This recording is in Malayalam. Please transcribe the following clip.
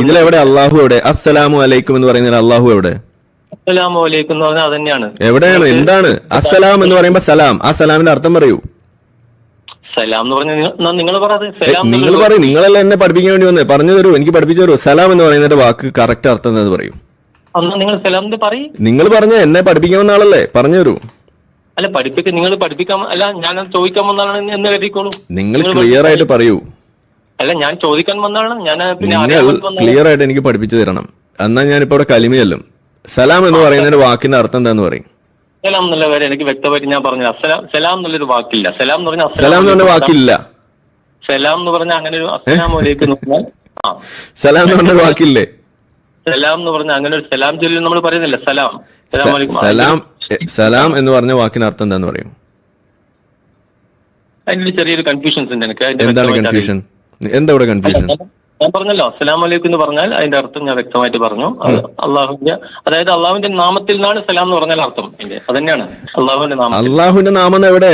ഇതിലെവിടെ അള്ളാഹു എവിടെ? അസ്സലാമു അലൈക്കും എന്ന് പറയുന്നത് അള്ളാഹു എവിടെ? അസ്സലാമു അലൈക്കും എന്ന് പറഞ്ഞാൽ അതന്നെയാണ്. എവിടെയാണ്? എന്താണ്? അസ്സലാം എന്ന് പറയുമ്പോ സലാം. ആ സലാമിന്റെ അർത്ഥം പറയൂ. സലാം എന്ന് പറഞ്ഞാൽ നിങ്ങൾ നിങ്ങൾ പറയും. നിങ്ങളല്ല എന്നെ പഠിപ്പിക്കാൻ വേണ്ടി വന്നേ? പറഞ്ഞു തരൂ. എനിക്ക് പഠിപ്പിച്ചു തരൂ. സലാം എന്ന് പറയുന്നതിന്റെ വാക്ക് കറക്റ്റ് അർത്ഥം എന്ന് പറയൂ. നിങ്ങൾ സലാമിന്റെ പറയും. നിങ്ങൾ പറഞ്ഞ എന്നെ പഠിപ്പിക്കാൻ വന്ന ആളല്ലേ? പറഞ്ഞു തരൂ. അല്ല പഠിപ്പിക്ക നിങ്ങൾ പഠിപ്പിക്കാൻ അല്ല ഞാൻ ചോദിക്കാൻ വന്നാണ് എന്ന് കരുതിക്കോളൂ. നിങ്ങൾ ക്ലിയർ ആയിട്ട് പറയൂ. അല്ല ഞാൻ ചോദിക്കാൻ വന്നാണ് ഞാൻ പിന്നെ നിങ്ങൾ. ക്ലിയർ ആയിട്ട് എനിക്ക് പഠിപ്പിച്ചു തരണം. എന്നാ ഞാനിപ്പോ ഇവിടെ കലിമയല്ലും. സലാം എന്ന് പറയുന്നതിന്റെ വാക്കിന്റെ അർത്ഥം എന്താന്ന് പറയും? സലാം എന്നുള്ള പേര് എനിക്ക് വ്യക്തമായിട്ട് ഞാൻ പറഞ്ഞു അസലാം സലാം എന്നുള്ളൊരു വാക്കില്ല. സലാം എന്ന് പറഞ്ഞാൽ സലാം എന്ന് പറഞ്ഞ വാക്കില്ല. സലാം എന്ന് പറഞ്ഞ അങ്ങനെ ഒരു അസ്സലാം വലൈക്കും സലാം എന്ന് പറഞ്ഞ വാക്കില്ലേ? സലാം എന്ന് പറഞ്ഞ അങ്ങനെ ഒരു സലാം ചൊല്ലി നമ്മൾ പറയുന്നില്ല. സലാം. സലാം സലാം എന്ന് പറഞ്ഞ വാക്കിന് അർത്ഥം എന്താന്ന് പറയും? അതിന്റെ ചെറിയൊരു കൺഫ്യൂഷൻസ് ഉണ്ട് എനിക്ക്. എന്താണ് കൺഫ്യൂഷൻ എന്താ ഇവിടെ കൺഫ്യൂഷൻ ഞാൻ പറഞ്ഞല്ലോ അസ്സലാം വലൈക്കും എന്ന് പറഞ്ഞാൽ അതിന്റെ അർത്ഥം ഞാൻ വ്യക്തമായിട്ട് പറഞ്ഞു. അള്ളാഹുവിന്റെ അതായത് അള്ളാഹുവിന്റെ നാമത്തിൽ നിന്നാണ് സലാം എന്ന് പറഞ്ഞാൽ അർത്ഥം. അതിന്റെ അതന്നെയാണ് അള്ളാഹുവിന്റെ നാമം അള്ളാഹുവിന്റെ നാമം എവിടെ?